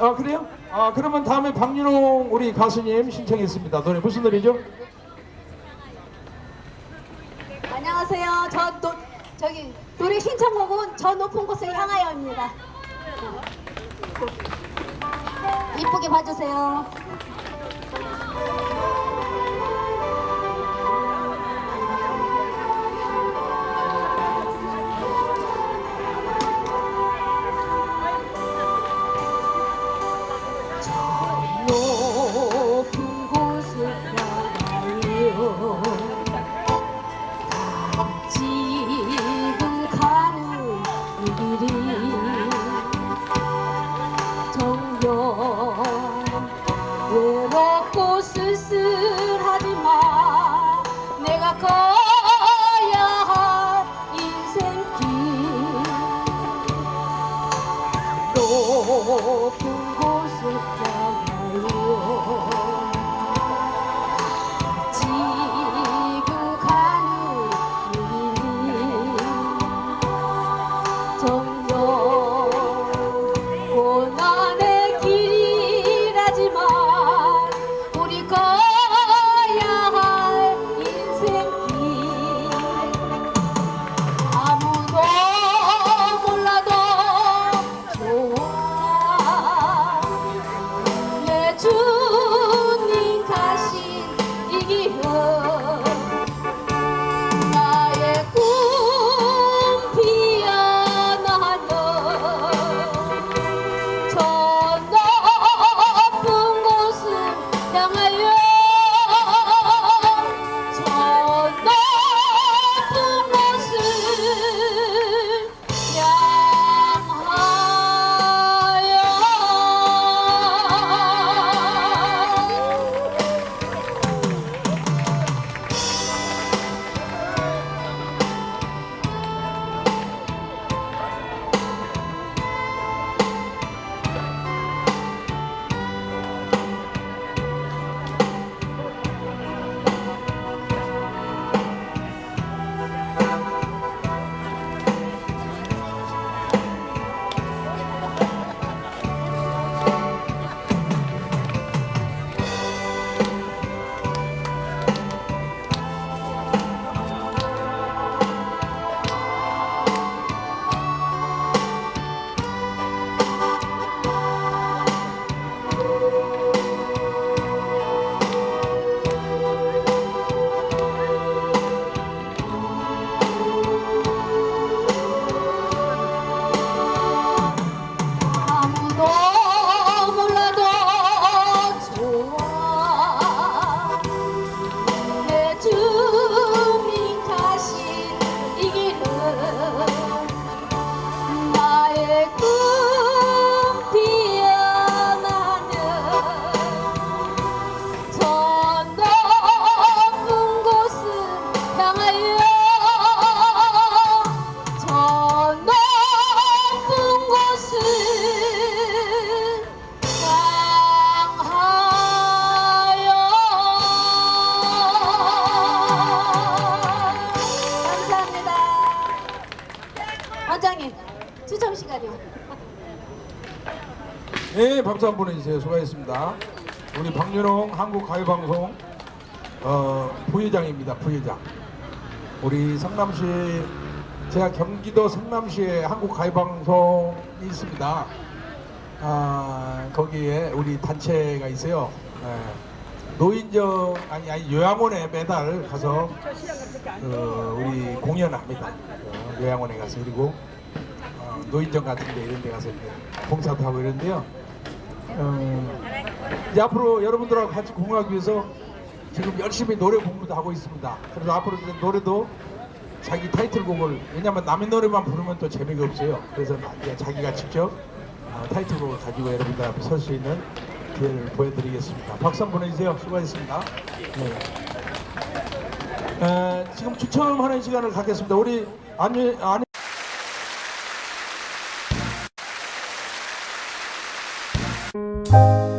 아 그래요? 아 그러면 다음에 박윤홍 우리 가수님 신청했습니다. 노래 무슨 노래죠? 안녕하세요. 저 노, 저기 노래 신청곡은 저 높은 곳을 향하여입니다. 이쁘게 봐주세요. 향하여 원장님 추첨 시간이요 네 박수 한번 보내주세요. 수고하셨습니다. 우리 박윤홍 한국가요방송 어, 부회장입니다. 부회장. 우리 성남시 제가 경기도 성남시에 한국가요방송이 있습니다. 아, 거기에 우리 단체가 있어요. 예. 노인정 아니 아니 요양원에 매달 가서 그 우리 공연합니다. 어, 요양원에 가서 그리고 어, 노인정 같은데 이런 데 가서 봉사도 하고 이런데요. 어, 이제 앞으로 여러분들하고 같이 공부하기 위해서 지금 열심히 노래 공부도 하고 있습니다. 그래서 앞으로 노래도 자기 타이틀곡을 왜냐면 남의 노래만 부르면 또 재미가 없어요. 그래서 자기가 직접 어, 타이틀곡을 가지고 여러분들 앞에 설 수 있는 기회를 보여드리겠습니다. 박수 한번 보내주세요. 수고하셨습니다. 네. 에, 지금 추첨하는 시간을 갖겠습니다. 우리 안유 안 Thank